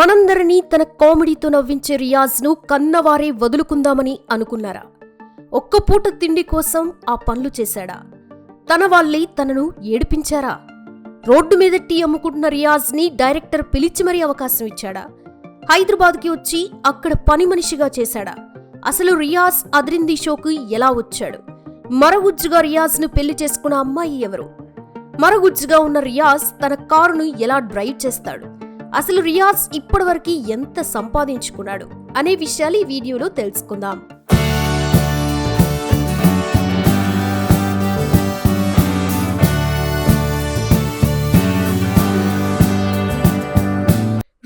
మనందరినీ తన కామెడీతో నవ్వించే రియాజ్ను కన్నవారే వదులుకుందామని అనుకున్నారా? ఒక్క పూట తిండి కోసం ఆ పనులు చేశాడా? తన వాళ్ళే తనను ఏడిపించారా? రోడ్డు మీద టీ అమ్ముకుంటున్న రియాజ్ని డైరెక్టర్ పిలిచి మరీ అవకాశం ఇచ్చాడా? హైదరాబాద్కి వచ్చి అక్కడ పని మనిషిగా చేశాడా? అసలు రియాజ్ అదిరింది షోకు ఎలా వచ్చాడు? మరగుజ్జుగా రియాజ్ను పెళ్ళి చేసుకున్న అమ్మాయి ఎవరు? మరగుజ్జుగా ఉన్న రియాజ్ తన కారును ఎలా డ్రైవ్ చేస్తాడు? అసలు రియాజ్ ఇప్పటివరకు ఎంత సంపాదించుకున్నాడు అనే విషయాలు ఈ వీడియోలో తెలుసుకుందాం.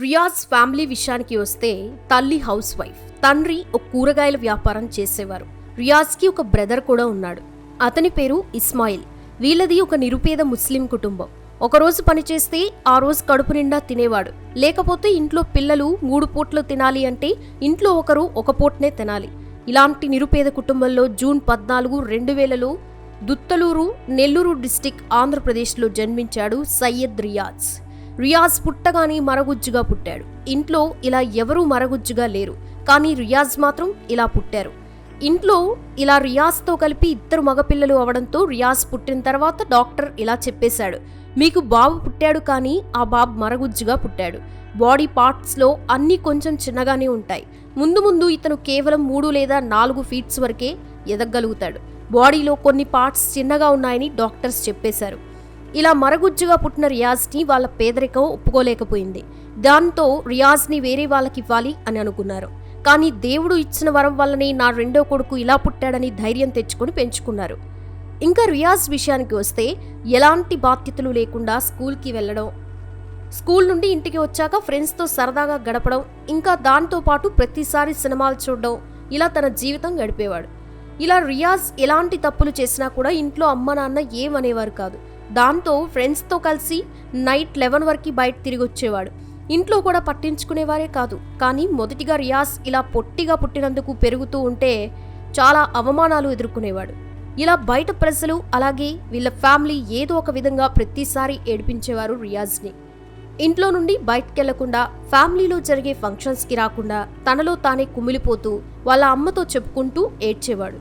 రియాజ్ ఫ్యామిలీ విషయానికి వస్తే తల్లి హౌస్ వైఫ్ తండ్రి ఒక కూరగాయల వ్యాపారం చేసేవారు. రియాజ్కి ఒక బ్రదర్ కూడా ఉన్నాడు. అతని పేరు ఇస్మాయిల్. వీళ్ళది ఒక నిరుపేద ముస్లిం కుటుంబం. ఒకరోజు పనిచేస్తే ఆ రోజు కడుపు నిండా తినేవాడు. లేకపోతే ఇంట్లో పిల్లలు మూడు పూట్లు తినాలి అంటే ఇంట్లో ఒకరు ఒక పూటనే తినాలి. ఇలాంటి నిరుపేద కుటుంబంలో జూన్ పద్నాలుగు రెండు వేలలో దుత్తలూరు నెల్లూరు డిస్టిక్ ఆంధ్రప్రదేశ్లో జన్మించాడు సయ్యద్ రియాజ్. రియాజ్ పుట్టగానే మరగుజ్జుగా పుట్టాడు. ఇంట్లో ఇలా ఎవరూ మరగుజ్జుగా లేరు. కానీ రియాజ్ మాత్రం ఇలా పుట్టారు. ఇంట్లో ఇలా రియాజ్తో కలిపి ఇద్దరు మగపిల్లలు అవడంతో రియాజ్ పుట్టిన తర్వాత డాక్టర్ ఇలా చెప్పేశాడు. మీకు బాబు పుట్టాడు కానీ ఆ బాబు మరగుజ్జుగా పుట్టాడు. బాడీ పార్ట్స్లో అన్నీ కొంచెం చిన్నగానే ఉంటాయి. ముందు ముందు ఇతను కేవలం మూడు లేదా నాలుగు ఫీట్స్ వరకే ఎదగలుగుతాడు. బాడీలో కొన్ని పార్ట్స్ చిన్నగా ఉన్నాయని డాక్టర్స్ చెప్పేశారు. ఇలా మరగుజ్జుగా పుట్టిన రియాజ్ని వాళ్ళ పేదరికం ఒప్పుకోలేకపోయింది. దాంతో రియాజ్ని వేరే వాళ్ళకి ఇవ్వాలి అని అనుకున్నారు. కానీ దేవుడు ఇచ్చిన వరం వల్లనే నా రెండో కొడుకు ఇలా పుట్టాడని ధైర్యం తెచ్చుకొని పెంచుకున్నారు. ఇంకా రియాజ్ విషయానికి వస్తే ఎలాంటి బాధ్యతలు లేకుండా స్కూల్కి వెళ్ళడం స్కూల్ నుండి ఇంటికి వచ్చాక ఫ్రెండ్స్తో సరదాగా గడపడం ఇంకా దాంతో పాటు ప్రతిసారి సినిమాలు చూడడం ఇలా తన జీవితం గడిపేవాడు. ఇలా రియాజ్ ఎలాంటి తప్పులు చేసినా కూడా ఇంట్లో అమ్మ నాన్న ఏమనేవారు కాదు. దాంతో ఫ్రెండ్స్తో కలిసి నైట్ లెవెన్ వరకు బయట తిరిగి వచ్చేవాడు. ఇంట్లో కూడా పట్టించుకునేవారే కాదు. కానీ మొదటిగా రియాజ్ ఇలా పొట్టిగా పుట్టినందుకు పెరుగుతూ ఉంటే చాలా అవమానాలు ఎదుర్కొనేవాడు. ఇలా బయట ప్రజలు అలాగే వీళ్ళ ఫ్యామిలీ ఏదో ఒక విధంగా ప్రతిసారి ఏడిపించేవారు రియాజ్ని. ఇంట్లో నుండి బయటకెళ్ళకుండా ఫ్యామిలీలో జరిగే ఫంక్షన్స్కి రాకుండా తనలో తానే కుమిలిపోతూ వాళ్ళ అమ్మతో చెప్పుకుంటూ ఏడ్చేవాడు.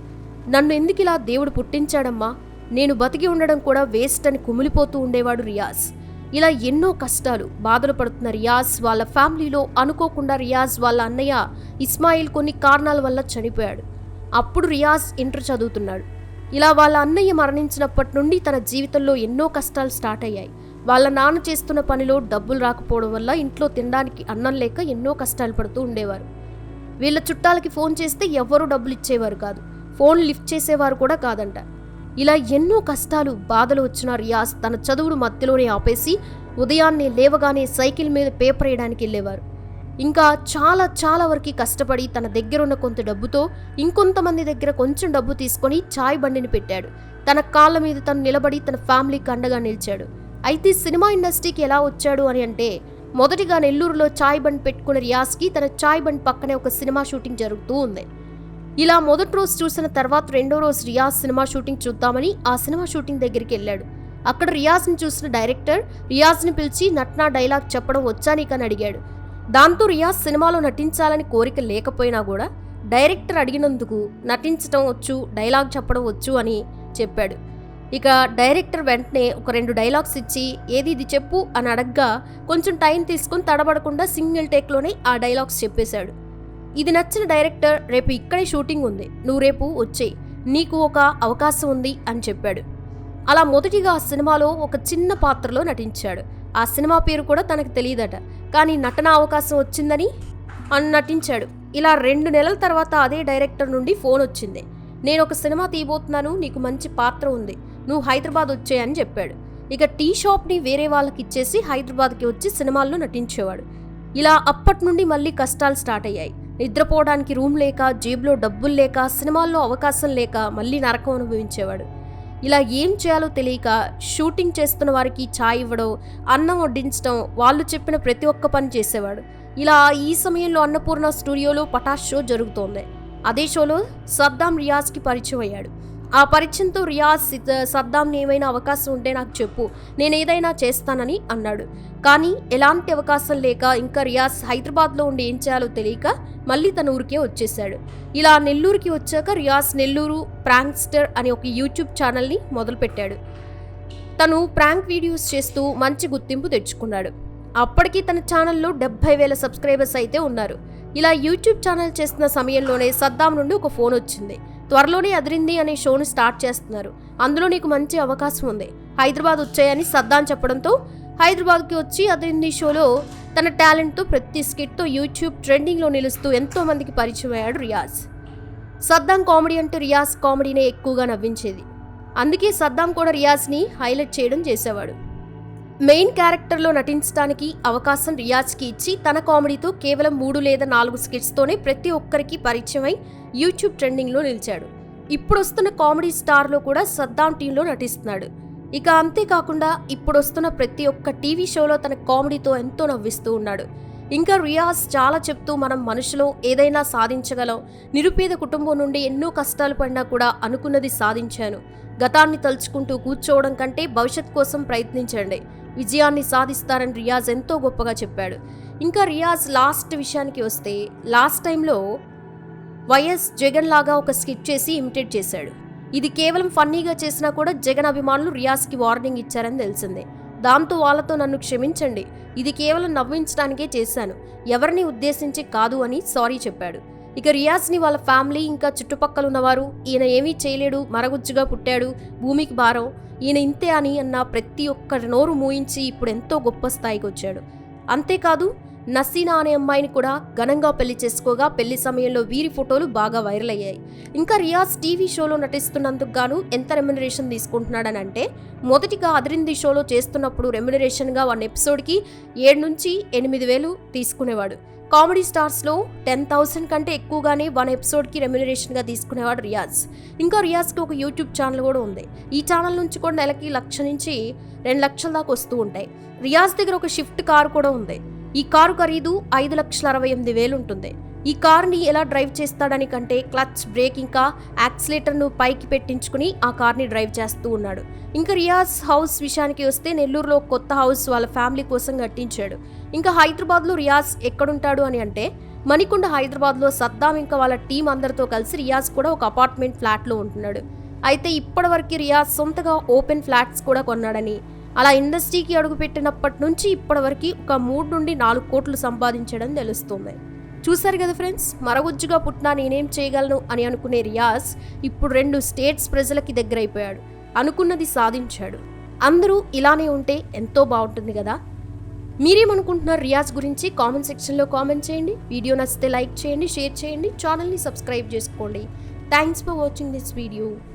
నన్ను ఎందుకిలా దేవుడు పుట్టించాడమ్మా? నేను బతికి ఉండడం కూడా వేస్ట్ అని కుమిలిపోతూ ఉండేవాడు రియాజ్. ఇలా ఎన్నో కష్టాలు బాధలు పడుతున్న రియాజ్ వాళ్ళ ఫ్యామిలీలో అనుకోకుండా రియాజ్ వాళ్ళ అన్నయ్య ఇస్మాయిల్ కొన్ని కారణాల వల్ల చనిపోయాడు. అప్పుడు రియాజ్ ఇంటర్ చదువుతున్నాడు. ఇలా వాళ్ళ అన్నయ్య మరణించినప్పటి నుండి తన జీవితంలో ఎన్నో కష్టాలు స్టార్ట్ అయ్యాయి. వాళ్ళ నాన్న చేస్తున్న పనిలో డబ్బులు రాకపోవడం వల్ల ఇంట్లో తినడానికి అన్నం లేక ఎన్నో కష్టాలు పడుతూ ఉండేవారు. వీళ్ళ చుట్టాలకి ఫోన్ చేస్తే ఎవ్వరూ డబ్బులు ఇచ్చేవారు కాదు. ఫోన్ లిఫ్ట్ చేసేవారు కూడా కాదంట. ఇలా ఎన్నో కష్టాలు బాధలు వచ్చిన రియాజ్ తన చదువును మధ్యలోనే ఆపేసి ఉదయాన్నే లేవగానే సైకిల్ మీద పేపర్ వేయడానికి వెళ్ళేవారు. ఇంకా చాలా చాలా వరకు కష్టపడి తన దగ్గరున్న కొంత డబ్బుతో ఇంకొంతమంది దగ్గర కొంచెం డబ్బు తీసుకొని చాయ్ బండిని పెట్టాడు. తన కాళ్ళ మీద తను నిలబడి తన ఫ్యామిలీకి అండగా నిలిచాడు. అయితే సినిమా ఇండస్ట్రీకి ఎలా వచ్చాడు అని అంటే మొదటిగా నెల్లూరులో చాయ్ బండ్ పెట్టుకున్న రియాజ్కి తన చాయ్ బండ్ పక్కనే ఒక సినిమా షూటింగ్ జరుగుతూ ఉంది. ఇలా మొదటి రోజు చూసిన తర్వాత రెండో రోజు రియాజ్ సినిమా షూటింగ్ చూద్దామని ఆ సినిమా షూటింగ్ దగ్గరికి వెళ్ళాడు. అక్కడ రియాజ్ని చూసిన డైరెక్టర్ రియాజ్ని పిలిచి నట్నా డైలాగ్ చెప్పడం వచ్చా నీకని అడిగాడు. దాంతో రియాజ్ సినిమాలో నటించాలని కోరిక లేకపోయినా కూడా డైరెక్టర్ అడిగినందుకు నటించడం వచ్చు డైలాగ్ చెప్పడం వచ్చు అని చెప్పాడు. ఇక డైరెక్టర్ వెంటనే ఒక రెండు డైలాగ్స్ ఇచ్చి ఏది ఇది చెప్పు అని అడగ్గా కొంచెం టైం తీసుకుని తడబడకుండా సింగిల్ టేక్లోనే ఆ డైలాగ్స్ చెప్పేశాడు. ఇది నచ్చిన డైరెక్టర్ రేపు ఇక్కడే షూటింగ్ ఉంది. నువ్వు రేపు వచ్చేయి. నీకు ఒక అవకాశం ఉంది అని చెప్పాడు. అలా మొదటిగా ఆ సినిమాలో ఒక చిన్న పాత్రలో నటించాడు. ఆ సినిమా పేరు కూడా తనకు తెలియదట. కానీ నటన అవకాశం వచ్చిందని అని నటించాడు. ఇలా రెండు నెలల తర్వాత అదే డైరెక్టర్ నుండి ఫోన్ వచ్చింది. నేను ఒక సినిమా తీయబోతున్నాను నీకు మంచి పాత్ర ఉంది. నువ్వు హైదరాబాద్ వచ్చేయని చెప్పాడు. ఇక టీ షాప్ని వేరే వాళ్ళకి ఇచ్చేసి హైదరాబాద్కి వచ్చి సినిమాల్లో నటించేవాడు. ఇలా అప్పటి నుండి మళ్ళీ కష్టాలు స్టార్ట్ అయ్యాయి. నిద్రపోవడానికి రూమ్ లేక జేబులో డబ్బులు లేక సినిమాల్లో అవకాశం లేక మళ్ళీ నరకం అనుభవించేవాడు. ఇలా ఏం చేయాలో తెలియక షూటింగ్ చేస్తున్న వారికి ఛాయ్ ఇవ్వడం అన్నం వడ్డించడం వాళ్ళు చెప్పిన ప్రతి ఒక్క పని చేసేవాడు. ఇలా ఈ సమయంలో అన్నపూర్ణ స్టూడియోలో పటాష్ షో జరుగుతోంది. అదే షోలో సద్దాం రియాజ్కి పరిచయం అయ్యాడు. ఆ పరిచయంతో రియాజ్ సద్దాం సద్దాంని ఏమైనా అవకాశం ఉంటే నాకు చెప్పు. నేను ఏదైనా చేస్తానని అన్నాడు. కానీ ఎలాంటి అవకాశం లేక ఇంకా రియాజ్ హైదరాబాద్లో ఉండి ఏం చేయాలో తెలియక మళ్ళీ తన ఊరికే వచ్చేసాడు ఇలా నెల్లూరుకి వచ్చాక రియాజ్ నెల్లూరు ప్రాంక్స్టర్ అనే ఒక యూట్యూబ్ ఛానల్ని మొదలుపెట్టాడు. తను ప్రాంక్ వీడియోస్ చేస్తూ మంచి గుర్తింపు తెచ్చుకున్నాడు. అప్పటికి తన ఛానల్లో డెబ్బై వేల సబ్స్క్రైబర్స్ అయితే ఉన్నారు. ఇలా యూట్యూబ్ ఛానల్ చేస్తున్న సమయంలోనే సద్దాం నుండి ఒక ఫోన్ వచ్చింది. త్వరలోనే అదిరింది అనే షోను స్టార్ట్ చేస్తున్నారు. అందులో నీకు మంచి అవకాశం ఉంది. హైదరాబాద్ వచ్చాయని సద్దాం చెప్పడంతో హైదరాబాద్కి వచ్చి అదిరింది షోలో తన టాలెంట్తో ప్రతి స్కిట్తో యూట్యూబ్ ట్రెండింగ్లో నిలుస్తూ ఎంతోమందికి పరిచయం అయ్యాడు రియాజ్. సద్దాం కామెడీ అంటే రియాజ్ కామెడీనే ఎక్కువగా నవ్వించేది. అందుకే సద్దాం కూడా రియాజ్ని హైలైట్ చేయడం చేసేవాడు. మెయిన్ క్యారెక్టర్లో నటించడానికి అవకాశం రియాజ్కి ఇచ్చి తన కామెడీతో కేవలం మూడు లేదా నాలుగు స్కిట్స్తోనే ప్రతి ఒక్కరికి పరిచయం అయి యూట్యూబ్ ట్రెండింగ్లో నిలిచాడు. ఇప్పుడు వస్తున్న కామెడీ స్టార్లో కూడా సద్దాం టీంలో నటిస్తున్నాడు. ఇక అంతేకాకుండా ఇప్పుడు వస్తున్న ప్రతి ఒక్క టీవీ షోలో తన కామెడీతో ఎంతో నవ్విస్తూ ఉన్నాడు. ఇంకా రియాజ్ చాలా చెప్తూ మనం మనుషులో ఏదైనా సాధించగలం నిరుపేద కుటుంబం నుండి ఎన్నో కష్టాలు పడినా కూడా అనుకున్నది సాధించాను. గతాన్ని తలుచుకుంటూ కూర్చోవడం కంటే భవిష్యత్ కోసం ప్రయత్నించండి. విజయాన్ని సాధిస్తారని రియాజ్ ఎంతో గొప్పగా చెప్పాడు. ఇంకా రియాజ్ లాస్ట్ విషయానికి వస్తే లాస్ట్ టైంలో వైఎస్ జగన్ లాగా ఒక స్కిట్ చేసి ఇమిటేట్ చేశాడు. ఇది కేవలం ఫన్నీగా చేసినా కూడా జగన్ అభిమానులు రియాజ్కి వార్నింగ్ ఇచ్చారని తెలిసిందే. దాంతో వాళ్ళతో నన్ను క్షమించండి. ఇది కేవలం నవ్వించడానికే చేశాను. ఎవరిని ఉద్దేశించి కాదు అని సారీ చెప్పాడు. ఇక రియాజ్ని వాళ్ళ ఫ్యామిలీ ఇంకా చుట్టుపక్కల ఉన్నవారు ఈయన ఏమీ చేయలేడు మరగుజ్జుగా పుట్టాడు భూమికి భారం ఈయన ఇంతే అని అన్న ప్రతి ఒక్కరి నోరు మూయించి ఇప్పుడు ఎంతో గొప్ప స్థాయికి వచ్చాడు. అంతేకాదు నసీనా అనే అమ్మాయిని కూడా ఘనంగా పెళ్ళి చేసుకోగా పెళ్ళి సమయంలో వీరి ఫోటోలు బాగా వైరల్ అయ్యాయి. ఇంకా రియాజ్ టీవీ షోలో నటిస్తున్నందుకు గాను ఎంత రెమ్యునరేషన్ తీసుకుంటున్నాడని అంటే మొదటిగా అదరింది షోలో చేస్తున్నప్పుడు రెమ్యునరేషన్గా వన్ ఎపిసోడ్కి ఏడు నుంచి ఎనిమిది వేలు తీసుకునేవాడు. కామెడీ స్టార్స్లో టెన్ థౌసండ్ కంటే ఎక్కువగానే వన్ ఎపిసోడ్కి రెమ్యునరేషన్గా తీసుకునేవాడు రియాజ్. ఇంకా రియాజ్కి ఒక యూట్యూబ్ ఛానల్ కూడా ఉంది. ఈ ఛానల్ నుంచి కూడా నెలకి లక్ష నుంచి రెండు లక్షల దాకా వస్తూ ఉంటాయి. రియాజ్ దగ్గర ఒక షిఫ్ట్ కారు కూడా ఉంది. ఈ కారు ఖరీదు ఐదు లక్షల అరవై ఎనిమిది వేలు ఉంటుంది. ఈ కార్ని ఎలా డ్రైవ్ చేస్తాడని కంటే క్లచ్ బ్రేక్ ఇంకా యాక్సిలేటర్ను పైకి పెట్టించుకుని ఆ కార్ని డ్రైవ్ చేస్తూ ఉన్నాడు. ఇంకా రియాజ్ హౌస్ విషయానికి వస్తే నెల్లూరులో కొత్త హౌస్ వాళ్ళ ఫ్యామిలీ కోసం కట్టించాడు. ఇంకా హైదరాబాద్లో రియాజ్ ఎక్కడుంటాడు అని అంటే మణికొండ హైదరాబాద్లో సద్దాం ఇంకా వాళ్ళ టీం అందరితో కలిసి రియాజ్ కూడా ఒక అపార్ట్మెంట్ ఫ్లాట్లో ఉంటున్నాడు. అయితే ఇప్పటివరకు రియాజ్ సొంతగా ఓపెన్ ఫ్లాట్స్ కూడా కొన్నాడని అలా ఇండస్ట్రీకి అడుగుపెట్టినప్పటి నుంచి ఇప్పటివరకు ఒక మూడు నుండి నాలుగు కోట్లు సంపాదించడం తెలుస్తుంది. చూశారు కదా ఫ్రెండ్స్ మరగుజ్జుగా పుట్టినా నేనేం చేయగలను అని అనుకునే రియాజ్ ఇప్పుడు రెండు స్టేట్స్ ప్రజలకి దగ్గరైపోయాడు. అనుకున్నది సాధించాడు. అందరూ ఇలానే ఉంటే ఎంతో బాగుంటుంది కదా? మీరేమనుకుంటున్నారు రియాజ్ గురించి? కామెంట్ సెక్షన్లో కామెంట్ చేయండి. వీడియో నచ్చితే లైక్ చేయండి షేర్ చేయండి. ఛానల్ని సబ్స్క్రైబ్ చేసుకోండి. Thanks for watching this video.